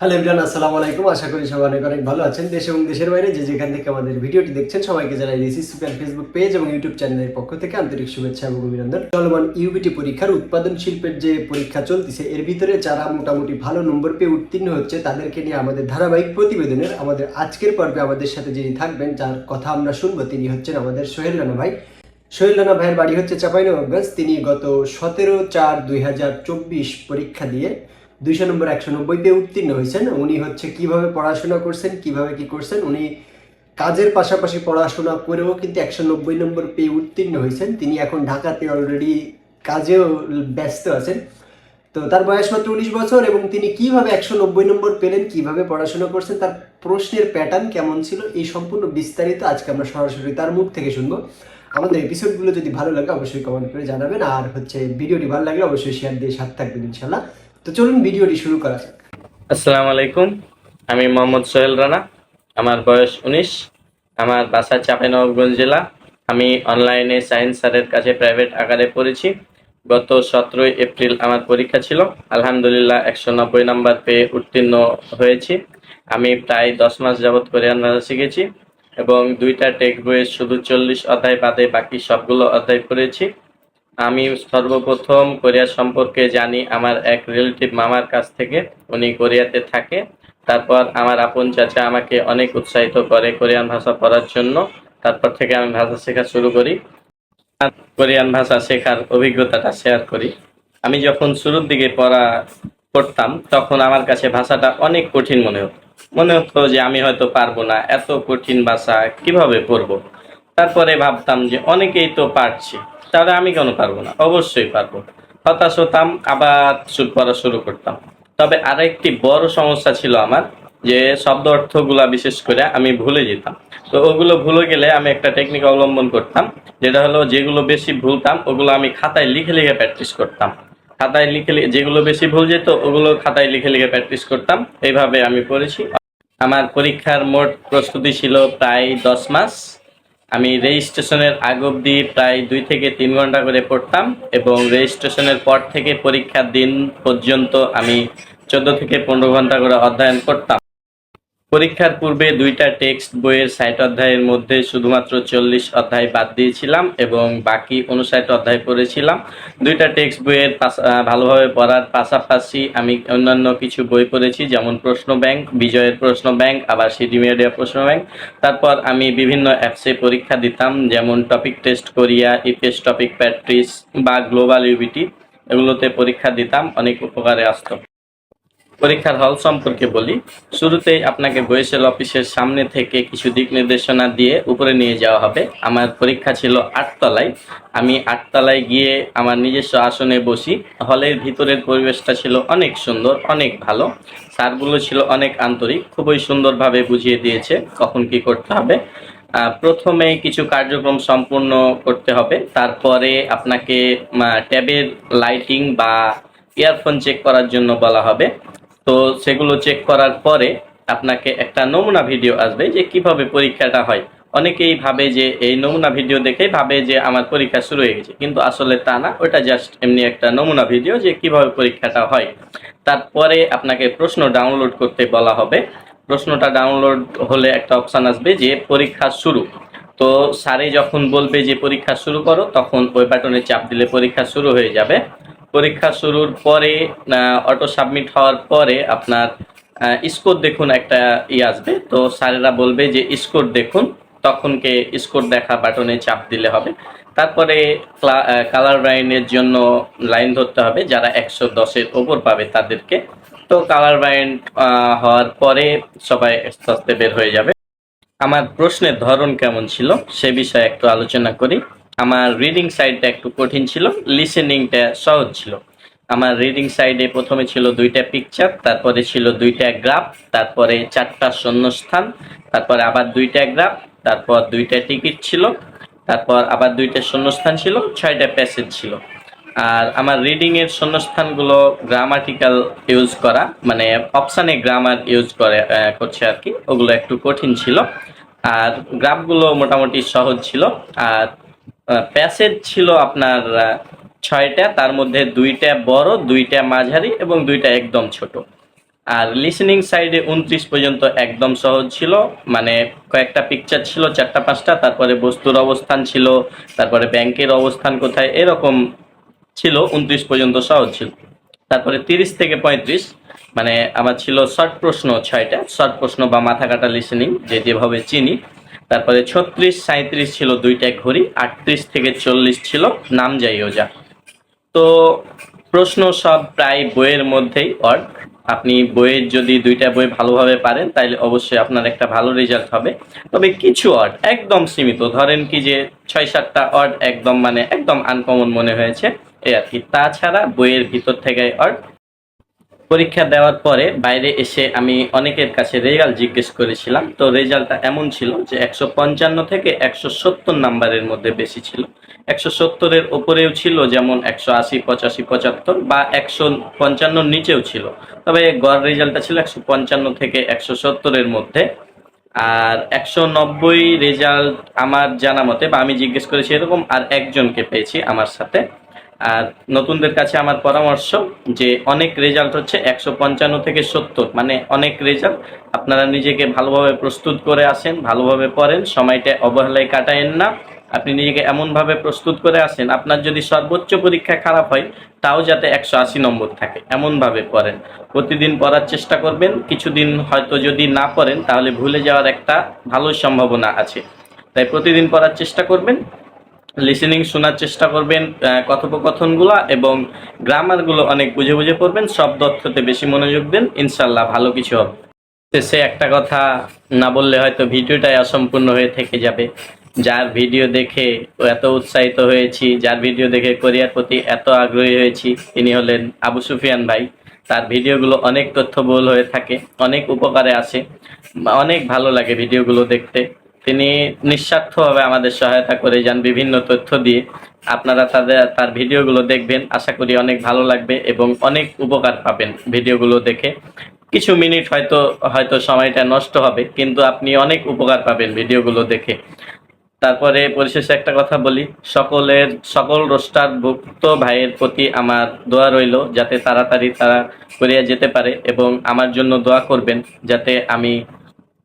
Hello Imran আসসালামু আলাইকুম। আশা করি সবাই অনেক অনেক ভালো আছেন। দেশ এবং দেশের বাইরে যে যেখান থেকে আমাদের ভিডিওটি দেখছেন, সবাইকে জানাই দিয়েছি সুপার ফেসবুক পেজ এবং ইউটিউব চ্যানেলের পক্ষ থেকে আন্তরিক শুভেচ্ছা এবং অভিনন্দন। চলমান ইউবিটি পরীক্ষার উৎপাদন শিল্পের যে পরীক্ষা চলতেছে, এর ভিতরে যারা মোটামুটি ভালো নম্বর পেয়ে উত্তীর্ণ হচ্ছে, তাদেরকে নিয়ে আমাদের ধারাবাহিক প্রতিবেদনের আমাদের আজকের পর্বে আমাদের সাথে যিনি থাকবেন, যার কথা আমরা শুনব, তিনি হচ্ছেন আমাদের সোহেল রানা ভাই। সোহেল রানা ভাইয়ের বাড়ি হচ্ছে চাঁপাইনবাবগঞ্জ। তিনি গত সতেরো চার দুই পরীক্ষা দিয়ে দুইশো নম্বর একশো নব্বই পেয়ে উত্তীর্ণ হয়েছেন। উনি হচ্ছে কীভাবে পড়াশোনা করছেন, কীভাবে কি করছেন, উনি কাজের পাশাপাশি পড়াশোনা করেও কিন্তু একশো নব্বই নম্বর পেয়ে উত্তীর্ণ হয়েছেন। তিনি এখন ঢাকাতে অলরেডি কাজেও ব্যস্ত আছেন। তো তার বয়স মাত্র উনিশ বছর এবং তিনি কীভাবে একশো নব্বই নম্বর পেলেন, কীভাবে পড়াশোনা করছেন, তার প্রশ্নের প্যাটার্ন কেমন ছিল, এই সম্পূর্ণ বিস্তারিত আজকে আমরা সরাসরি তার মুখ থেকে শুনব। আমাদের এপিসোডগুলো যদি ভালো লাগে, অবশ্যই কমেন্ট করে জানাবেন। আর হচ্ছে ভিডিওটি ভালো লাগলে অবশ্যই শেয়ার দিয়ে সাথে থাকবেন ইনশাল্লাহ তো চলুন ভিডিওটি শুরু করা যাক। আসসালামু আলাইকুম, আমি মোহাম্মদ সোহেল রানা, আমার বয়স উনিশ, আমার বাসা চাঁপাইনবাবগঞ্জ জেলা। আমি অনলাইনে সায়েন্স স্যারের কাছে প্রাইভেট আকারে পড়েছি। গত সতেরোই এপ্রিল আমার পরীক্ষা ছিল। আলহামদুলিল্লাহ একশো নব্বই নাম্বার পেয়ে উত্তীর্ণ হয়েছি। আমি প্রায় দশ মাস যাবৎ কোরিয়ান ভাষা শিখেছি এবং দুইটা টেক্সট বইয়ের শুধু চল্লিশ অধ্যায় বাদে বাকি সবগুলো অধ্যায় পড়েছি। আমি সর্বপ্রথম কোরিয়া সম্পর্কে জানি আমার এক রিলেটিভ মামার কাছ থেকে। উনি কোরিয়াতে থাকে। তারপর আমার আপন চাচা আমাকে অনেক উৎসাহিত করে কোরিয়ান ভাষা পড়ার জন্য। তারপর থেকে আমি ভাষা শেখা শুরু করি। কোরিয়ান ভাষা শেখার অভিজ্ঞতাটা শেয়ার করি। আমি যখন শুরুর দিকে পড়া পড়তাম তখন আমার কাছে ভাষাটা অনেক কঠিন মনে হতো। মনে হতো যে আমি হয়তো পারব না, এত কঠিন ভাষা কীভাবে পড়ব? তারপরে ভাবতাম যে অনেকেই তো পারছে। তাহলে আমি কেন পারব না? অবশ্যই পারব। হতাশ হতাম, আবার শুরু করা শুরু করতাম। তবে আরেকটি বড় সমস্যা ছিল আমার, যে শব্দ অর্থগুলা বিশেষ করে আমি ভুলে যেতাম। তো ওগুলো ভুলে গেলে আমি একটা টেকনিক অবলম্বন করতাম, যেটা হলো যেগুলো বেশি ভুলতাম, ওগুলো আমি খাতায় লিখে লিখে প্র্যাকটিস করতাম। খাতায় লিখে লিখে যেগুলো বেশি ভুল যেত, ওগুলো খাতায় লিখে লিখে প্র্যাকটিস করতাম। এইভাবে আমি পড়েছি। আমার পরীক্ষার মোট প্রস্তুতি ছিল প্রায় দশ মাস। আমি রেজিস্ট্রেশনের আগ অবধি প্রায় দুই থেকে তিন ঘণ্টা করে পড়তাম এবং রেজিস্ট্রেশনের পর থেকে পরীক্ষার দিন পর্যন্ত আমি চোদ্দ থেকে পনেরো ঘণ্টা করে অধ্যয়ন করতাম। পরীক্ষার পূর্বে দুইটা টেক্সট বইয়ের ষাট অধ্যায়ের মধ্যে শুধুমাত্র চল্লিশ অধ্যায় বাদ দিয়েছিলাম এবং বাকি উনষাট অধ্যায় পড়েছিলাম। দুইটা টেক্সট বইয়ের ভালোভাবে পড়ার পাশাপাশি আমি অন্যান্য কিছু বই পড়েছি, যেমন প্রশ্ন ব্যাংক, বিজয়ের প্রশ্ন ব্যাংক, আবার সিডি মিডিয়া প্রশ্ন ব্যাংক। তারপর আমি বিভিন্ন অ্যাপসে পরীক্ষা দিতাম, যেমন topic test Korea EPS topic Patrice বা গ্লোবাল ইউবিটি। এগুলোতে পরীক্ষা দিতাম, অনেক উপকারে আসতো। পরীক্ষার হল সম্পর্কে বলি। শুরুতেই আপনাকে বয়েসেল অফিসের সামনে থেকে কিছু দিক নির্দেশনা দিয়ে উপরে নিয়ে যাওয়া হবে। আমার পরীক্ষা ছিল আটতলায় আমি আটতলায় গিয়ে আমার নিজস্ব আসনে বসি। হলের ভিতরের পরিবেশটা ছিল অনেক সুন্দর, অনেক ভালো। স্যারগুলো ছিল অনেক আন্তরিক, খুবই সুন্দরভাবে বুঝিয়ে দিয়েছে কখন কি করতে হবে। প্রথমে কিছু কার্যক্রম সম্পূর্ণ করতে হবে। তারপরে আপনাকে ট্যাবের লাইটিং বা ইয়ারফোন চেক করার জন্য বলা হবে। তো সেগুলো চেক করার পরে আপনাকে একটা নমুনা ভিডিও আসবে যে কীভাবে পরীক্ষাটা হয়। অনেকেই ভাবে যে এই নমুনা ভিডিও দেখে ভাবে যে আমার পরীক্ষা শুরু হয়ে গেছে, কিন্তু আসলে তা না, ওটা জাস্ট এমনি একটা নমুনা ভিডিও যে কীভাবে পরীক্ষাটা হয়। তারপরে আপনাকে প্রশ্ন ডাউনলোড করতে বলা হবে। প্রশ্নটা ডাউনলোড হলে একটা অপশন আসবে যে পরীক্ষা শুরু। তো স্যারে যখন বলবে যে পরীক্ষা শুরু করো, তখন ওই বাটনে চাপ দিলে পরীক্ষা শুরু হয়ে যাবে। পরীক্ষা শুরুর পরে অটো সাবমিট হওয়ার পরে আপনার স্কোর দেখুন একটা ই আসবে। তো স্যারেরা বলবে যে স্কোর দেখুন। তখনকে স্কোর দেখা বাটনে চাপ দিলে হবে। তারপরে কালার লাইনের জন্য লাইন ধরতে হবে, যারা একশো দশের ওপর পাবে তাদেরকে। তো কালার বাইন্ড হওয়ার পরে সবাই আস্তে আস্তে বের হয়ে যাবে। আমার প্রশ্নের ধরন কেমন ছিল, সে বিষয়ে একটু আলোচনা করি। আমার রিডিং সাইডটা একটু কঠিন ছিল লিসেনিংটা সহজ ছিল। আমার রিডিং সাইডে প্রথমে ছিল দুইটা পিকচার তারপরে ছিল দুইটা গ্রাফ তারপরে চারটা শূন্যস্থান, তারপরে আবার দুইটা গ্রাফ তারপর দুইটা টিকিট ছিল, তারপর আবার দুইটা শূন্যস্থান ছিল, ছয়টা প্যাসেজ ছিল। আর আমার রিডিংয়ের শূন্যস্থানগুলো গ্রামাটিক্যাল ইউজ করা মানে অপশানে গ্রামার ইউজ করে করছে আর কি, ওগুলো একটু কঠিন ছিল। আর গ্রাফগুলো মোটামুটি সহজ ছিল। আর প্যাসেজ ছিল আপনার ছয়টা, তার মধ্যে দুইটা বড়, দুইটা মাঝারি এবং দুইটা একদম ছোট। আর লিসেনিং সাইডে উনত্রিশ পর্যন্ত একদম সহজ ছিল মানে কয়েকটা পিকচার ছিল, চারটা, পাঁচটা, তারপরে বস্তুর অবস্থান ছিল, তারপরে ব্যাংকের অবস্থান কোথায়, এরকম ছিল, উনত্রিশ পর্যন্ত সহজ ছিল। তারপরে তিরিশ থেকে পঁয়ত্রিশ মানে আমার ছিল শর্ট প্রশ্ন ছয়টা শর্ট প্রশ্ন বা মাথা কাটা লিসেনিং যে যেভাবে চিনি তারপরে ছত্রিশ সাঁত্রিশ ছিল দুইটা ঘড়ি, আটত্রিশ থেকে চল্লিশ ছিল নাম যাইও ওজা। তো প্রশ্ন সব প্রায় বইয়ের মধ্যেই অর্ড আপনি বইয়ের যদি দুইটা বই ভালোভাবে পারেন তাহলে অবশ্যই আপনার একটা ভালো রেজাল্ট হবে। তবে কিছু অর্ড একদম সীমিত। ধরেন কি যে ছয়, সাতটা অর্ড একদম মানে একদম আনকমন মনে হয়েছে। এই আর কি। তাছাড়া বইয়ের ভিতর থেকে অর্ড পরীক্ষা দেওয়ার পরে বাইরে এসে আমি অনেকের কাছে রেজাল্ট জিজ্ঞেস করেছিলাম। তো রেজাল্টটা এমন ছিল যে একশো পঞ্চান্ন থেকে একশো সত্তর নাম্বারের মধ্যে বেশি ছিল। একশো সত্তরের ওপরেও ছিল যেমন একশো আশি, পঁচাশি, পঁচাত্তর বা একশো পঞ্চান্নর নিচেও ছিল। তবে গড় রেজাল্টটা ছিল একশো পঞ্চান্ন থেকে একশো সত্তরের মধ্যে। আর একশো নব্বই রেজাল্ট আমার জানা মতে বা আমি জিজ্ঞেস করেছি এরকম আর একজনকে পেয়েছি আমার সাথে। আর নতুনদের কাছে আমার পরামর্শ যে অনেক রেজাল্ট হচ্ছে একশো পঞ্চান্ন থেকে সত্তর। মানে অনেক রেজাল্ট আপনারা নিজেকে ভালোভাবে প্রস্তুত করে আসেন, ভালোভাবে পড়েন, সময়টা অবহেলায় কাটায়েন না। আপনি নিজেকে এমনভাবে প্রস্তুত করে আসেন, আপনার যদি সর্বোচ্চ পরীক্ষা খারাপ হয়, তাও যাতে একশো আশি নম্বর থাকে। এমনভাবে পড়েন। প্রতিদিন পড়ার চেষ্টা করবেন। কিছুদিন হয়তো যদি না পড়েন, তাহলে ভুলে যাওয়ার একটা ভালো সম্ভাবনা আছে। তাই প্রতিদিন পড়ার চেষ্টা করবেন। লিসেনিং শোনার চেষ্টা করবেন কথোপকথনগুলো এবং গ্রামারগুলো অনেক বুঝে বুঝে পড়বেন শব্দ অর্থতে বেশি মনোযোগ দেন ইনশাল্লাহ ভালো কিছু হবে। সে একটা কথা না বললে হয়তো ভিডিওটাই অসম্পূর্ণ হয়ে থেকে যাবে। যার ভিডিও দেখে এত উৎসাহিত হয়েছি, যার ভিডিও দেখে কোরিয়ার প্রতি এত আগ্রহী হয়েছি তিনি হলেন আবু সুফিয়ান ভাই। তার ভিডিওগুলো অনেক তথ্যবহুল হয়ে থাকে, অনেক উপকারে আসে, অনেক ভালো লাগে ভিডিওগুলো দেখতে। তিনি নিঃস্বার্থভাবে আমাদের সহায়তা করে যান বিভিন্ন তথ্য দিয়ে। আপনারা তাদের, তার ভিডিওগুলো দেখবেন। আশা করি অনেক ভালো লাগবে এবং অনেক উপকার পাবেন ভিডিওগুলো দেখে। কিছু মিনিট হয়তো হয়তো সময়টা নষ্ট হবে, কিন্তু আপনি অনেক উপকার পাবেন ভিডিওগুলো দেখে। তারপরে পরিশেষে একটা কথা বলি, সকলের, সকল রোস্টার ভুক্ত ভাইয়ের প্রতি আমার দোয়া রইল, যাতে তাড়াতাড়ি তারা করিয়া যেতে পারে এবং আমার জন্য দোয়া করবেন, যাতে আমি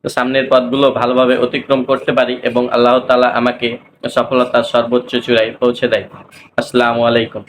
সামনের পথগুলো ভালোভাবে অতিক্রম করতে পারি এবং আল্লাহ তালা আমাকে সফলতার সর্বোচ্চ চূড়ায় পৌঁছে দেয়। আসসালামু আলাইকুম।